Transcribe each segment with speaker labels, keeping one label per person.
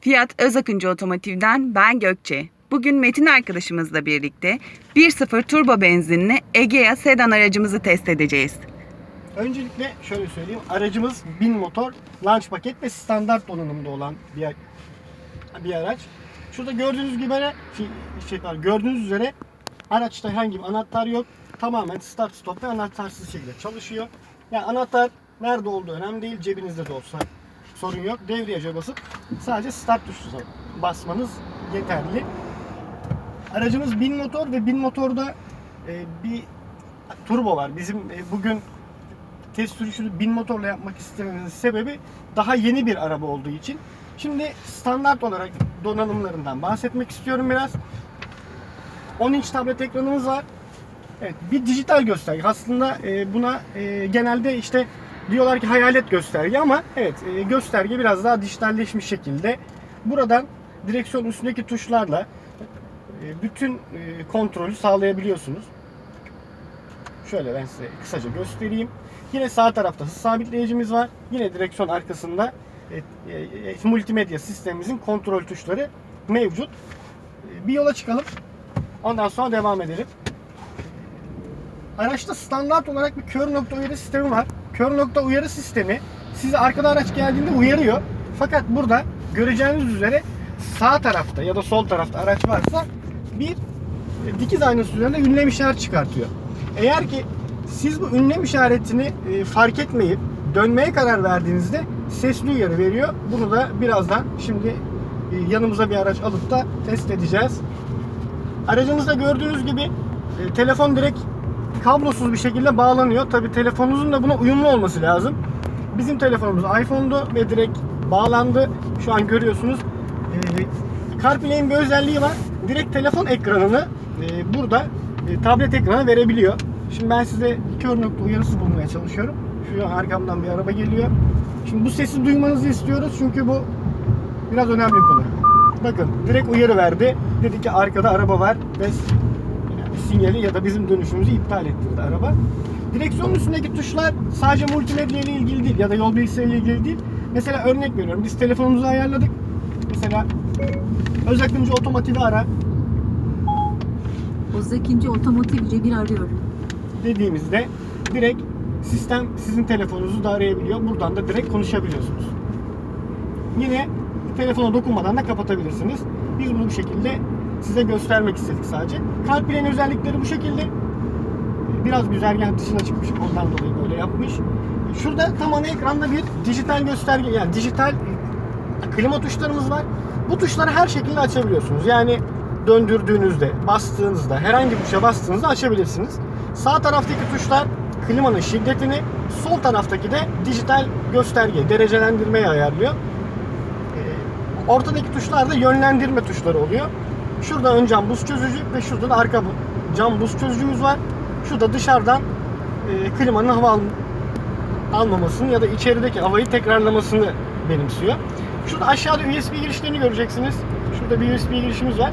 Speaker 1: Fiyat Özakıncı Otomotiv'den ben Gökçe. Bugün Metin arkadaşımızla birlikte 1.0 turbo benzinli Egea sedan aracımızı test edeceğiz.
Speaker 2: Öncelikle şöyle söyleyeyim. Aracımız 1000 motor, launch paket ve standart donanımda olan bir, bir araç. Şurada gördüğünüz gibi şey, var, gördüğünüz üzere araçta herhangi bir anahtar yok. Tamamen start stop ve anahtarsız şekilde çalışıyor. Yani anahtar nerede olduğu önemli değil. Cebinizde de olsa sorun yok. Devriyece basıp sadece start tuşuna basmanız yeterli. Aracımız 1000 motor ve 1000 motorda e, bir turbo var. Bizim e, bugün test sürüşünü 1000 motorla yapmak istememizin sebebi daha yeni bir araba olduğu için. Şimdi standart olarak donanımlarından bahsetmek istiyorum biraz. 10 inç tablet ekranımız var. Evet, bir dijital gösterge. Aslında e, buna e, genelde işte diyorlar ki hayalet gösterge ama evet e, gösterge biraz daha dijitalleşmiş şekilde. Buradan direksiyon üstündeki tuşlarla e, bütün e, kontrolü sağlayabiliyorsunuz. Şöyle ben size kısaca göstereyim. Yine sağ tarafta hız sabitleyicimiz var. Yine direksiyon arkasında e, e, e, multimedya sistemimizin kontrol tuşları mevcut. E, Bir yola çıkalım. Ondan sonra devam edelim. Araçta standart olarak bir kör nokta uyarı sistemi var. Kör nokta uyarı sistemi sizi arkada araç geldiğinde uyarıyor. Fakat burada göreceğiniz üzere sağ tarafta ya da sol tarafta araç varsa bir dikiz aynası üzerinde ünlem işareti çıkartıyor. Eğer ki siz bu ünlem işaretini e, fark etmeyip dönmeye karar verdiğinizde sesli uyarı veriyor. Bunu da birazdan şimdi e, yanımıza bir araç alıp da test edeceğiz. Aracımızda gördüğünüz gibi e, telefon direkt kablosuz bir şekilde bağlanıyor. Tabi telefonunuzun da buna uyumlu olması lazım. Bizim telefonumuz iPhone'du ve direkt bağlandı. Şu an görüyorsunuz. E, CarPlay'in bir özelliği var. Direkt telefon ekranını e, burada e, tablet ekrana verebiliyor. Şimdi ben size kör nokta uyarısı bulmaya çalışıyorum. Şu an arkamdan bir araba geliyor. Şimdi bu sesi duymanızı istiyoruz çünkü bu biraz önemli bir konu. Bakın direkt uyarı verdi. Dedi ki arkada araba var ve sinyali ya da bizim dönüşümüzü iptal ettirdi araba. Direksiyonun üstündeki tuşlar sadece multimedya ile ilgili değil ya da yol bilgisayarı ile ilgili değil. Mesela örnek veriyorum. Biz telefonumuzu ayarladık. Mesela öz akıncı otomotivi ara
Speaker 3: Ozakinci otomotivce bir arıyorum.
Speaker 2: dediğimizde direkt sistem sizin telefonunuzu da arayabiliyor. Buradan da direkt konuşabiliyorsunuz. Yine telefona dokunmadan da kapatabilirsiniz. Biz bunu bu şekilde size göstermek istedik sadece. CarPlay'in özellikleri bu şekilde. Biraz güzergah dışına çıkmış. Ondan dolayı böyle yapmış. Şurada tam ana ekranda bir dijital gösterge yani dijital klima tuşlarımız var. Bu tuşları her şekilde açabiliyorsunuz. Yani döndürdüğünüzde, bastığınızda, herhangi bir tuşa bastığınızda açabilirsiniz. Sağ taraftaki tuşlar klimanın şiddetini, sol taraftaki de dijital gösterge, derecelendirmeyi ayarlıyor. Ee, Ortadaki tuşlar da yönlendirme tuşları oluyor. Şurada ön cam buz çözücü ve şurada da arka cam buz çözücümüz var. Şurada dışarıdan e, klimanın hava al- almamasını ya da içerideki havayı tekrarlamasını benimsiyor. Şurada aşağıda USB girişlerini göreceksiniz. Şurada bir USB girişimiz var.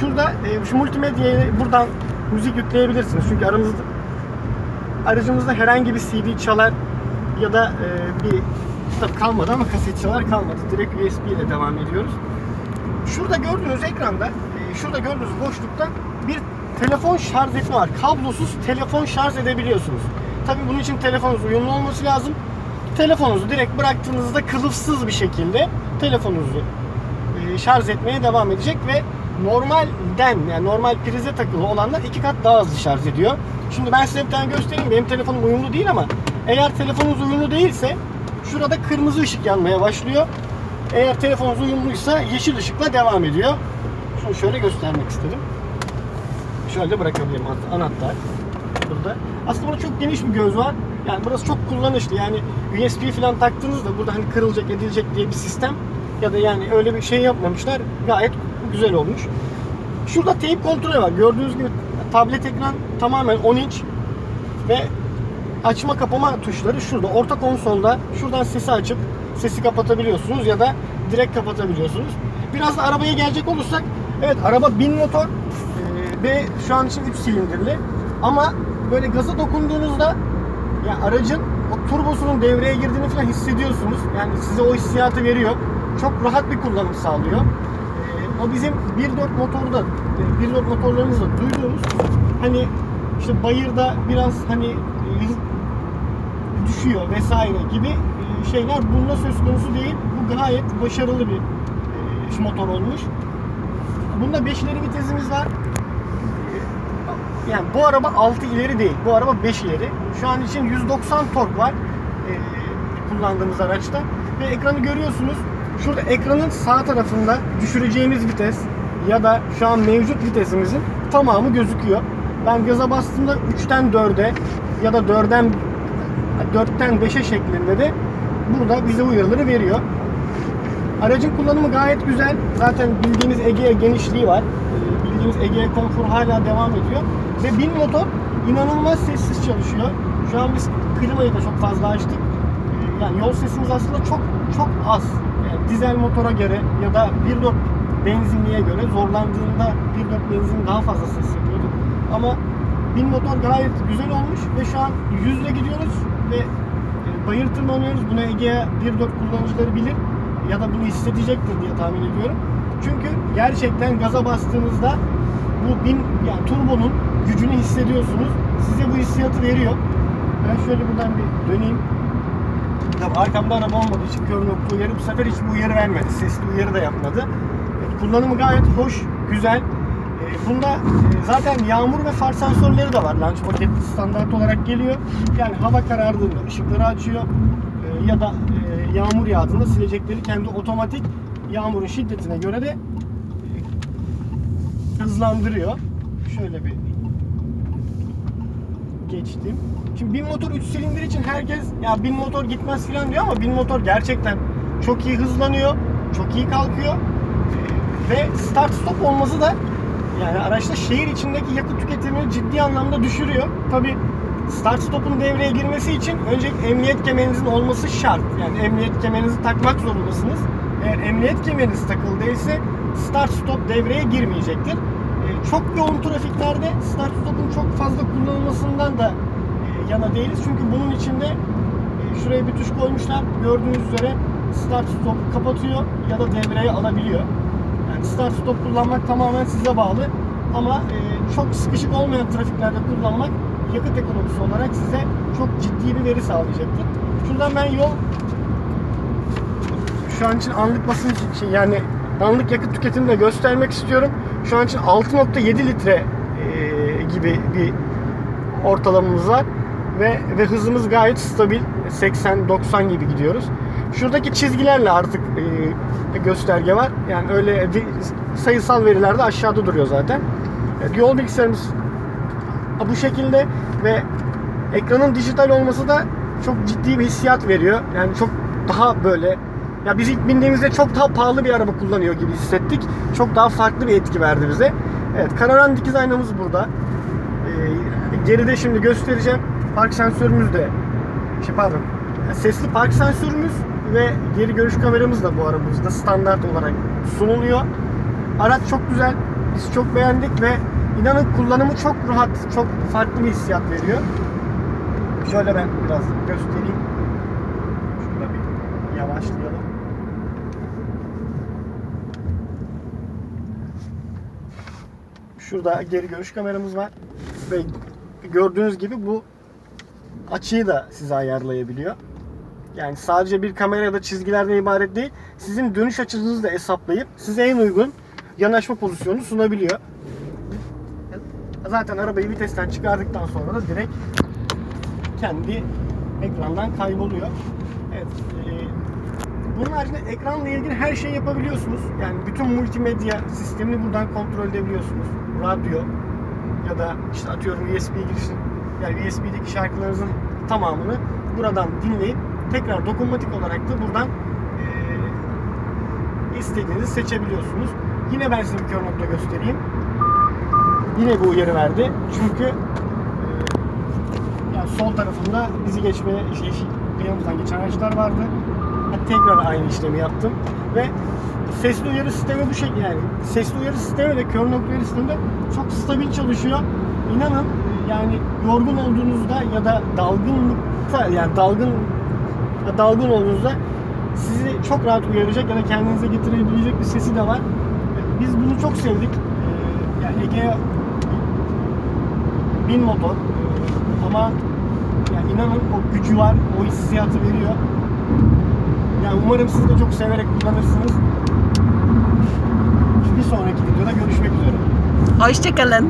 Speaker 2: Şurada e, şu multimedyayı buradan müzik yükleyebilirsiniz. Çünkü aramızda aracımızda herhangi bir CD çalar ya da e, bir kitap kalmadı ama kaset çalar kalmadı. Direkt USB ile devam ediyoruz. Şurada gördüğünüz ekranda, e, şurada gördüğünüz boşlukta bir telefon şarj etme var. Kablosuz telefon şarj edebiliyorsunuz. Tabii bunun için telefonunuz uyumlu olması lazım. Telefonunuzu direkt bıraktığınızda kılıfsız bir şekilde telefonunuzu e, şarj etmeye devam edecek ve normalden yani normal prize takılı olanlar iki kat daha hızlı şarj ediyor. Şimdi ben size bir tane göstereyim. Benim telefonum uyumlu değil ama eğer telefonunuz uyumlu değilse şurada kırmızı ışık yanmaya başlıyor. Eğer telefonunuz uyumluysa yeşil ışıkla devam ediyor. Şunu şöyle göstermek istedim. Şöyle bırakabilirim an- anahtar burada. Aslında burada çok geniş bir göz var. Yani burası çok kullanışlı. Yani USB falan taktığınızda burada hani kırılacak edilecek diye bir sistem ya da yani öyle bir şey yapmamışlar. Gayet güzel olmuş. Şurada teyip kontrolü var. Gördüğünüz gibi tablet ekran tamamen 10 inç ve açma kapama tuşları şurada. Orta konsolda şuradan sesi açıp sesi kapatabiliyorsunuz ya da direkt kapatabiliyorsunuz. Biraz da arabaya gelecek olursak evet araba 1000 motor ee, ve şu an için 3 silindirli ama böyle gaza dokunduğunuzda ya aracın o turbosunun devreye girdiğini falan hissediyorsunuz. Yani size o hissiyatı veriyor. çok rahat bir kullanım sağlıyor. Ee, o bizim 1.4 motorda, e, 1.4 motorlarımızda duyduğumuz hani işte bayırda biraz hani e, düşüyor vesaire gibi e, şeyler bunda söz konusu değil. Bu gayet başarılı bir e, motor olmuş. Bunda 5 ileri vitesimiz var. E, Yani bu araba 6 ileri değil. Bu araba 5 ileri. Şu an için 190 tork var e, kullandığımız araçta. Ve ekranı görüyorsunuz. Şurada ekranın sağ tarafında düşüreceğimiz vites ya da şu an mevcut vitesimizin tamamı gözüküyor. Ben gaza bastığımda 3'ten 4'e ya da 4'den 4'ten 5'e şeklinde de burada bize uyarıları veriyor. Aracın kullanımı gayet güzel. Zaten bildiğiniz Egea genişliği var. Ee, Bildiğiniz Egea konfor hala devam ediyor. Ve bin motor inanılmaz sessiz çalışıyor. Şu an biz klimayı da çok fazla açtık. Ee, Yani yol sesimiz aslında çok çok az. Yani dizel motora göre ya da 1.4 benzinliğe göre zorlandığında 1.4 benzin daha fazla ses yapıyordu. Ama bin motor gayet güzel olmuş ve şu an 100 ile gidiyoruz ve bayır tırmanıyoruz. Bunu Egea 1.4 kullanıcıları bilir ya da bunu hissedecektir diye tahmin ediyorum. Çünkü gerçekten gaza bastığınızda bu bin yani turbonun gücünü hissediyorsunuz. Size bu hissiyatı veriyor. Ben şöyle buradan bir döneyim. Tabii arkamda araba olmadığı için nokta uyarı bu sefer hiç uyarı vermedi. Sesli uyarı da yapmadı. Kullanımı gayet hoş, güzel. Ee, Bunda e, zaten yağmur ve far sensörleri de var. Launch paketli standart olarak geliyor. Yani hava karardığında ışıkları açıyor. Ee, Ya da e, yağmur yağdığında silecekleri kendi otomatik yağmurun şiddetine göre de e, hızlandırıyor. Şöyle bir geçtim. Şimdi bin motor 3 silindir için herkes ya bin motor gitmez falan diyor ama bin motor gerçekten çok iyi hızlanıyor, çok iyi kalkıyor ve start stop olması da yani araçta şehir içindeki yakıt tüketimini ciddi anlamda düşürüyor. Tabi start stop'un devreye girmesi için önce emniyet kemerinizin olması şart. Yani emniyet kemerinizi takmak zorundasınız. Eğer emniyet kemeriniz takılı değilse start stop devreye girmeyecektir. Ee, Çok yoğun trafiklerde start stop'un çok fazla kullanılmasından da e, yana değiliz. Çünkü bunun içinde e, şuraya bir tuş koymuşlar. Gördüğünüz üzere start stop kapatıyor ya da devreye alabiliyor. Yani start stop kullanmak tamamen size bağlı. Ama e, çok sıkışık olmayan trafiklerde kullanmak yakıt ekonomisi olarak size çok ciddi bir veri sağlayacaktır. Şuradan ben yol şu an için anlık basınç için yani anlık yakıt tüketimini de göstermek istiyorum. Şu an için 6.7 litre e, gibi bir ortalamamız var ve ve hızımız gayet stabil 80-90 gibi gidiyoruz. Şuradaki çizgilerle artık e, gösterge var. Yani öyle sayısal veriler de aşağıda duruyor zaten. Evet, yol bilgisayarımız bu şekilde ve ekranın dijital olması da çok ciddi bir hissiyat veriyor. Yani çok daha böyle ya biz ilk bindiğimizde çok daha pahalı bir araba kullanıyor gibi hissettik. Çok daha farklı bir etki verdi bize. Evet, kararan dikiz aynamız burada. Ee, geride şimdi göstereceğim. Park sensörümüz de şey pardon. Sesli park sensörümüz ve geri görüş kameramız da bu arabamızda standart olarak sunuluyor. Araç çok güzel. Biz çok beğendik ve inanın kullanımı çok rahat, çok farklı bir hissiyat veriyor. Şöyle ben biraz göstereyim. Şurada bir yavaşlayalım. Şurada geri görüş kameramız var ve gördüğünüz gibi bu açıyı da size ayarlayabiliyor. Yani sadece bir kamera ya da çizgilerden ibaret değil. Sizin dönüş açınızı da hesaplayıp size en uygun yanaşma pozisyonu sunabiliyor. Zaten arabayı vitesten çıkardıktan sonra da direkt kendi ekrandan kayboluyor. Evet. e, bunun haricinde ekranla ilgili her şeyi yapabiliyorsunuz. Yani bütün multimedya sistemini buradan kontrol edebiliyorsunuz. Radyo ya da işte atıyorum USB girişin yani USB'deki şarkılarınızın tamamını buradan dinleyip tekrar dokunmatik olarak da buradan e, istediğinizi seçebiliyorsunuz. Yine ben size bir kör nokta göstereyim. Yine bu uyarı verdi. Çünkü yani sol tarafında bizi geçmeye şey, yanımızdan geçen araçlar vardı. Ben tekrar aynı işlemi yaptım ve sesli uyarı sistemi bu şekilde yani sesli uyarı sistemi ve kör nokta uyarı sistemi de çok stabil çalışıyor. İnanın yani yorgun olduğunuzda ya da dalgınlıkta yani dalgın ya dalgın olduğunuzda sizi çok rahat uyaracak ya da kendinize getirebilecek bir sesi de var. Biz bunu çok sevdik. Ee, yani Ege bin motor Ee, ama yani inanın o gücü var, o hissiyatı veriyor. Yani umarım siz de çok severek kullanırsınız. Bir sonraki videoda görüşmek üzere.
Speaker 1: Hoşçakalın.